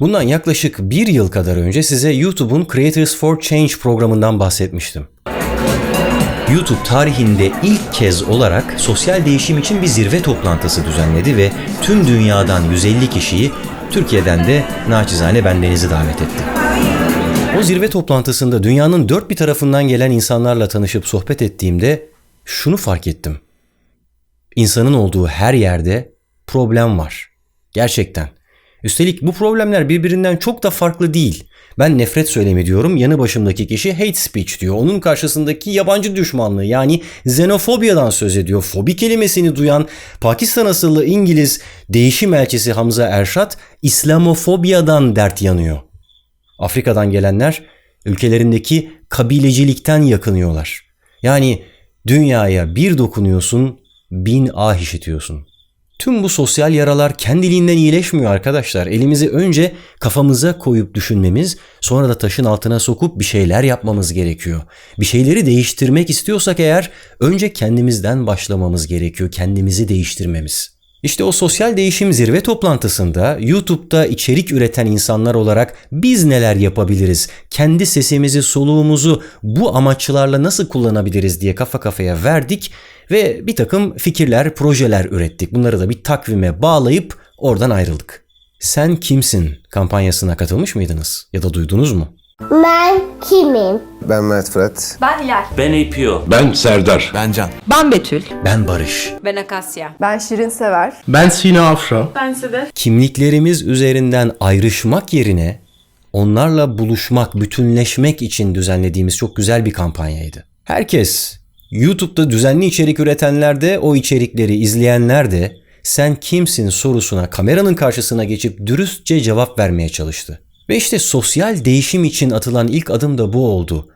Bundan yaklaşık bir yıl kadar önce size YouTube'un Creators for Change programından bahsetmiştim. YouTube tarihinde ilk kez olarak sosyal değişim için bir zirve toplantısı düzenledi ve tüm dünyadan 150 kişiyi Türkiye'den de naçizane bendenizi davet etti. O zirve toplantısında dünyanın dört bir tarafından gelen insanlarla tanışıp sohbet ettiğimde şunu fark ettim. İnsanın olduğu her yerde problem var. Gerçekten. Üstelik bu problemler birbirinden çok da farklı değil. Ben nefret söylemi diyorum, yanı başımdaki kişi hate speech diyor. Onun karşısındaki yabancı düşmanlığı yani xenofobiyadan söz ediyor. Fobi kelimesini duyan Pakistan asıllı İngiliz değişim elçisi Hamza Erşat İslamofobiyadan dert yanıyor. Afrika'dan gelenler ülkelerindeki kabilecilikten yakınıyorlar. Yani dünyaya bir dokunuyorsun, bin ah işitiyorsun. Tüm bu sosyal yaralar kendiliğinden iyileşmiyor arkadaşlar. Elimizi önce kafamıza koyup düşünmemiz, sonra da taşın altına sokup bir şeyler yapmamız gerekiyor. Bir şeyleri değiştirmek istiyorsak eğer önce kendimizden başlamamız gerekiyor, kendimizi değiştirmemiz. İşte o sosyal değişim zirve toplantısında YouTube'da içerik üreten insanlar olarak biz neler yapabiliriz? Kendi sesimizi, soluğumuzu bu amaçlarla nasıl kullanabiliriz diye kafa kafaya verdik ve bir takım fikirler, projeler ürettik. Bunları da bir takvime bağlayıp oradan ayrıldık. Sen kimsin kampanyasına katılmış mıydınız ya da duydunuz mu? Ben kimim? Ben Mert Fırat. Ben Hilal. Ben APO. Ben Serdar. Ben Can. Ben Betül. Ben Barış. Ben Akasya. Ben Şirin Sever. Ben Sina Afra. Ben Sedef. Kimliklerimiz üzerinden ayrışmak yerine onlarla buluşmak, bütünleşmek için düzenlediğimiz çok güzel bir kampanyaydı. Herkes YouTube'da düzenli içerik üretenler de o içerikleri izleyenler de sen kimsin sorusuna kameranın karşısına geçip dürüstçe cevap vermeye çalıştı. Ve işte sosyal değişim için atılan ilk adım da bu oldu.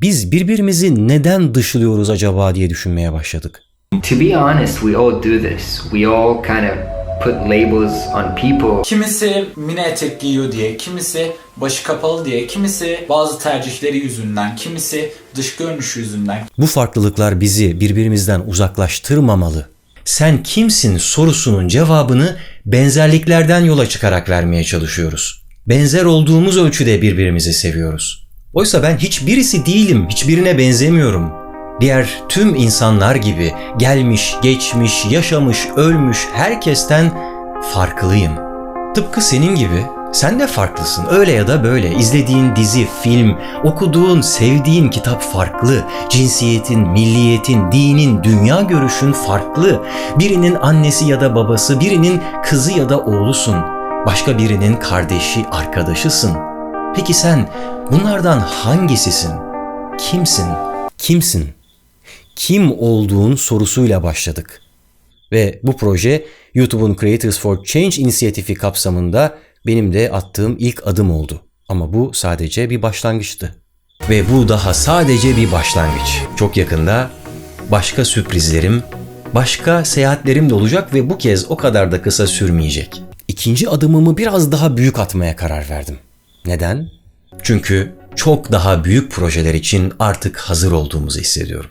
Biz birbirimizi neden dışlıyoruz acaba diye düşünmeye başladık. To be honest, we all do this. We all kind of put labels on people. Kimisi mini etek giyiyor diye, kimisi başı kapalı diye, kimisi bazı tercihleri yüzünden, kimisi dış görünüşü yüzünden. Bu farklılıklar bizi birbirimizden uzaklaştırmamalı. Sen kimsin sorusunun cevabını benzerliklerden yola çıkarak vermeye çalışıyoruz. Benzer olduğumuz ölçüde birbirimizi seviyoruz. Oysa ben hiçbirisi değilim, hiçbirine benzemiyorum. Diğer tüm insanlar gibi gelmiş, geçmiş, yaşamış, ölmüş herkesten farklıyım. Tıpkı senin gibi sen de farklısın. Öyle ya da böyle. İzlediğin dizi, film, okuduğun, sevdiğin kitap farklı. Cinsiyetin, milliyetin, dinin, dünya görüşün farklı. Birinin annesi ya da babası, birinin kızı ya da oğlusun. Başka birinin kardeşi, arkadaşısın. Peki sen bunlardan hangisisin? Kimsin? Kimsin? Kim olduğun sorusuyla başladık. Ve bu proje YouTube'un Creators for Change inisiyatifi kapsamında benim de attığım ilk adım oldu. Ama bu sadece bir başlangıçtı. Ve bu daha sadece bir başlangıç. Çok yakında başka sürprizlerim, başka seyahatlerim de olacak ve bu kez o kadar da kısa sürmeyecek. İkinci adımımı biraz daha büyük atmaya karar verdim. Neden? Çünkü çok daha büyük projeler için artık hazır olduğumuzu hissediyorum.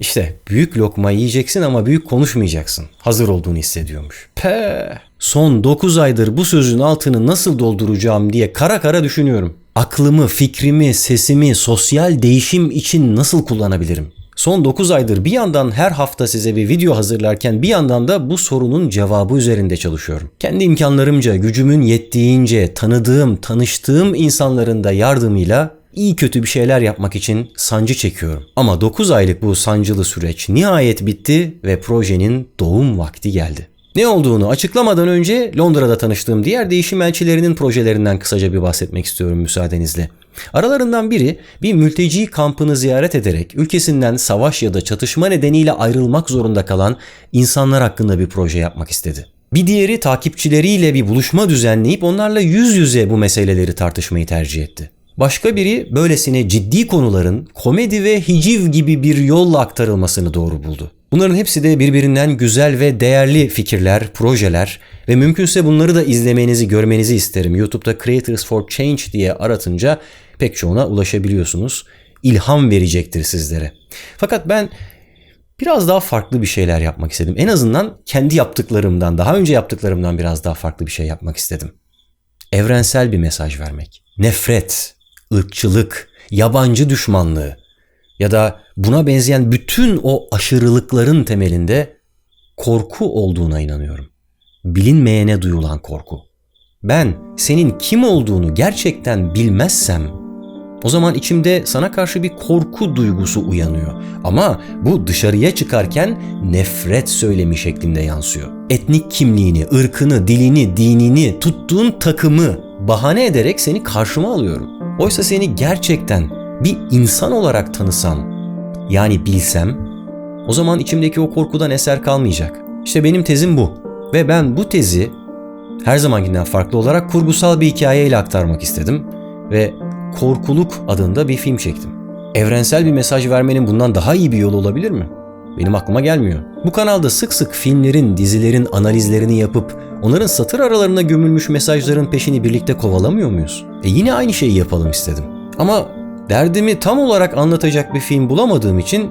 İşte büyük lokma yiyeceksin ama büyük konuşmayacaksın. Hazır olduğunu hissediyormuş. Pe. Son 9 aydır bu sözün altını nasıl dolduracağım diye kara kara düşünüyorum. Aklımı, fikrimi, sesimi sosyal değişim için nasıl kullanabilirim? Son 9 aydır bir yandan her hafta size bir video hazırlarken bir yandan da bu sorunun cevabı üzerinde çalışıyorum. Kendi imkanlarımca, gücümün yettiğince tanıdığım, tanıştığım insanların da yardımıyla iyi kötü bir şeyler yapmak için sancı çekiyorum. Ama 9 aylık bu sancılı süreç nihayet bitti ve projenin doğum vakti geldi. Ne olduğunu açıklamadan önce Londra'da tanıştığım diğer değişim elçilerinin projelerinden kısaca bir bahsetmek istiyorum müsaadenizle. Aralarından biri bir mülteci kampını ziyaret ederek ülkesinden savaş ya da çatışma nedeniyle ayrılmak zorunda kalan insanlar hakkında bir proje yapmak istedi. Bir diğeri takipçileriyle bir buluşma düzenleyip onlarla yüz yüze bu meseleleri tartışmayı tercih etti. Başka biri böylesine ciddi konuların komedi ve hiciv gibi bir yolla aktarılmasını doğru buldu. Bunların hepsi de birbirinden güzel ve değerli fikirler, projeler ve mümkünse bunları da izlemenizi, görmenizi isterim. YouTube'da Creators for Change diye aratınca pek çoğuna ulaşabiliyorsunuz. İlham verecektir sizlere. Fakat ben biraz daha farklı bir şeyler yapmak istedim. En azından kendi yaptıklarımdan, daha önce yaptıklarımdan biraz daha farklı bir şey yapmak istedim. evrensel bir mesaj vermek. Nefret, ırkçılık, yabancı düşmanlığı ya da buna benzeyen bütün o aşırılıkların temelinde korku olduğuna inanıyorum. Bilinmeyene duyulan korku. Ben senin kim olduğunu gerçekten bilmezsem o zaman içimde sana karşı bir korku duygusu uyanıyor. Ama bu dışarıya çıkarken nefret söylemi şeklinde yansıyor. Etnik kimliğini, ırkını, dilini, dinini, tuttuğun takımı bahane ederek seni karşıma alıyorum. Oysa seni gerçekten bir insan olarak tanısam, yani bilsem, o zaman içimdeki o korkudan eser kalmayacak. İşte benim tezim bu. Ve ben bu tezi her zamankinden farklı olarak kurgusal bir hikayeyle aktarmak istedim ve Korkuluk adında bir film çektim. Evrensel bir mesaj vermenin bundan daha iyi bir yolu olabilir mi? Benim aklıma gelmiyor. Bu kanalda sık sık filmlerin, dizilerin analizlerini yapıp onların satır aralarına gömülmüş mesajların peşini birlikte kovalamıyor muyuz? E yine aynı şeyi yapalım istedim. Ama derdimi tam olarak anlatacak bir film bulamadığım için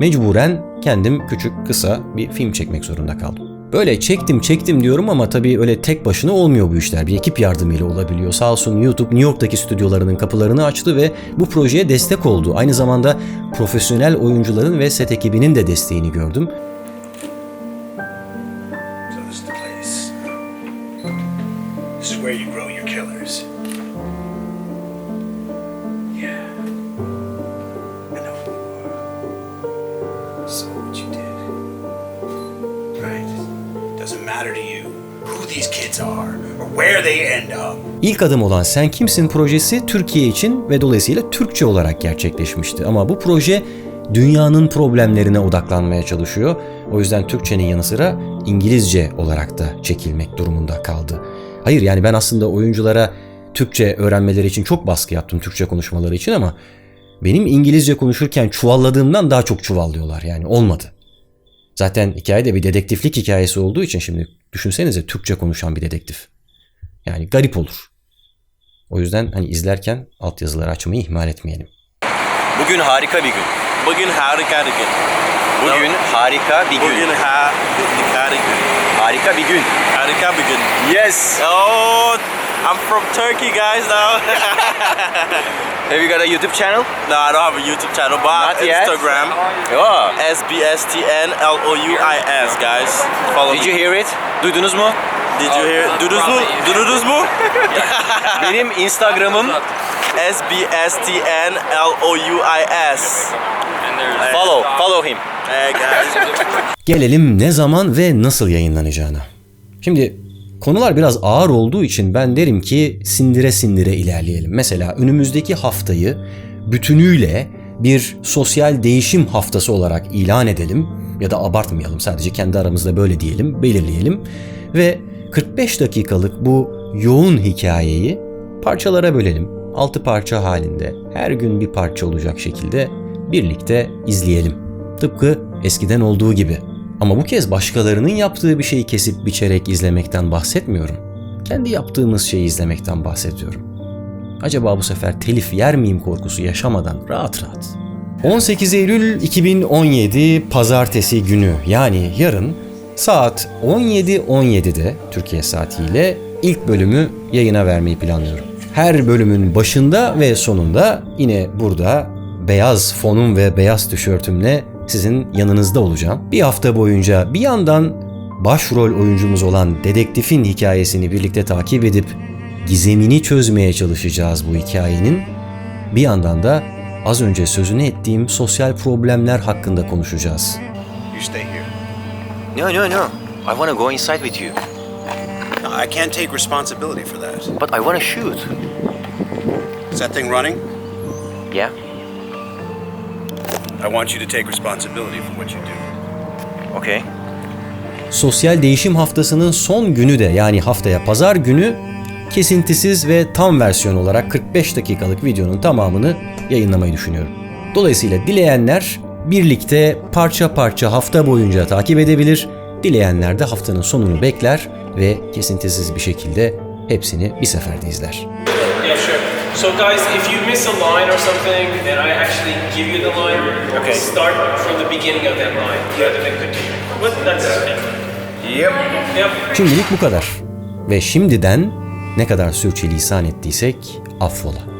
mecburen kendim küçük kısa bir film çekmek zorunda kaldım. Böyle çektim çektim diyorum ama tabii öyle tek başına olmuyor bu işler. Bir ekip yardımıyla olabiliyor. Sağ olsun YouTube New York'taki stüdyolarının kapılarını açtı ve bu projeye destek oldu. Aynı zamanda profesyonel oyuncuların ve set ekibinin de desteğini gördüm. İlk adım olan Sen Kimsin projesi Türkiye için ve dolayısıyla Türkçe olarak gerçekleşmişti. Ama bu proje dünyanın problemlerine odaklanmaya çalışıyor. O yüzden Türkçenin yanı sıra İngilizce olarak da çekilmek durumunda kaldı. Hayır yani ben aslında oyunculara Türkçe öğrenmeleri için çok baskı yaptım Türkçe konuşmaları için ama benim İngilizce konuşurken çuvalladığımdan daha çok çuvallıyorlar yani olmadı. Zaten hikayede bir dedektiflik hikayesi olduğu için şimdi düşünsenize Türkçe konuşan bir dedektif. Yani garip olur. O yüzden hani izlerken altyazıları açmayı ihmal etmeyelim. Bugün harika bir gün. Bugün harika bir gün. Bugün harika bir gün. Bugün ha harika. Harika bir gün. Harika bir gün. Yes. Oh, I'm from Turkey, guys. Now. Have you got a YouTube channel? no, I don't have a YouTube channel, but Not yet. Instagram. Oh. S B S T N L O U I S, guys. Follow Did me. you hear it? Duydunuz mu? Did you hear? Dudunuz mu? Dudunuz mu? Benim Instagram'ım S B S T N L O U I S. follow. Follow him. Hey guys. Gelelim ne zaman ve nasıl yayınlanacağına. Şimdi konular biraz ağır olduğu için ben derim ki sindire sindire ilerleyelim. Mesela önümüzdeki haftayı bütünüyle bir sosyal değişim haftası olarak ilan edelim ya da abartmayalım sadece kendi aramızda böyle diyelim, belirleyelim ve 45 dakikalık bu yoğun hikayeyi parçalara bölelim. 6 parça halinde her gün bir parça olacak şekilde birlikte izleyelim. Tıpkı eskiden olduğu gibi. Ama bu kez başkalarının yaptığı bir şeyi kesip biçerek izlemekten bahsetmiyorum. Kendi yaptığımız şeyi izlemekten bahsediyorum. Acaba bu sefer telif yer miyim korkusu yaşamadan rahat rahat. 18 Eylül 2017 Pazartesi günü yani yarın saat 17.17'de Türkiye saatiyle ilk bölümü yayına vermeyi planlıyorum. Her bölümün başında ve sonunda yine burada beyaz fonum ve beyaz tişörtümle sizin yanınızda olacağım. Bir hafta boyunca bir yandan başrol oyuncumuz olan dedektifin hikayesini birlikte takip edip gizemini çözmeye çalışacağız bu hikayenin. Bir yandan da az önce sözünü ettiğim sosyal problemler hakkında konuşacağız. You stay here. No, no, no. I want to go inside with you. No, I can't take responsibility for that. But I want to shoot. Is that thing running? Yeah? I want you to take responsibility for what you do. Okay. Sosyal Değişim Haftası'nın son günü de yani haftaya pazar günü kesintisiz ve tam versiyon olarak 45 dakikalık videonun tamamını yayınlamayı düşünüyorum. Dolayısıyla dileyenler birlikte parça parça hafta boyunca takip edebilir, dileyenler de haftanın sonunu bekler ve kesintisiz bir şekilde hepsini bir seferde izler. Yeah, sure. So, guys, if you miss a line or something, then I actually give you the line. Okay. Start from the beginning of that line rather than continue. But that's it. Yep. Yep. Şimdilik bu kadar. Ve şimdiden Ne kadar sürçülisan ettiysek affola.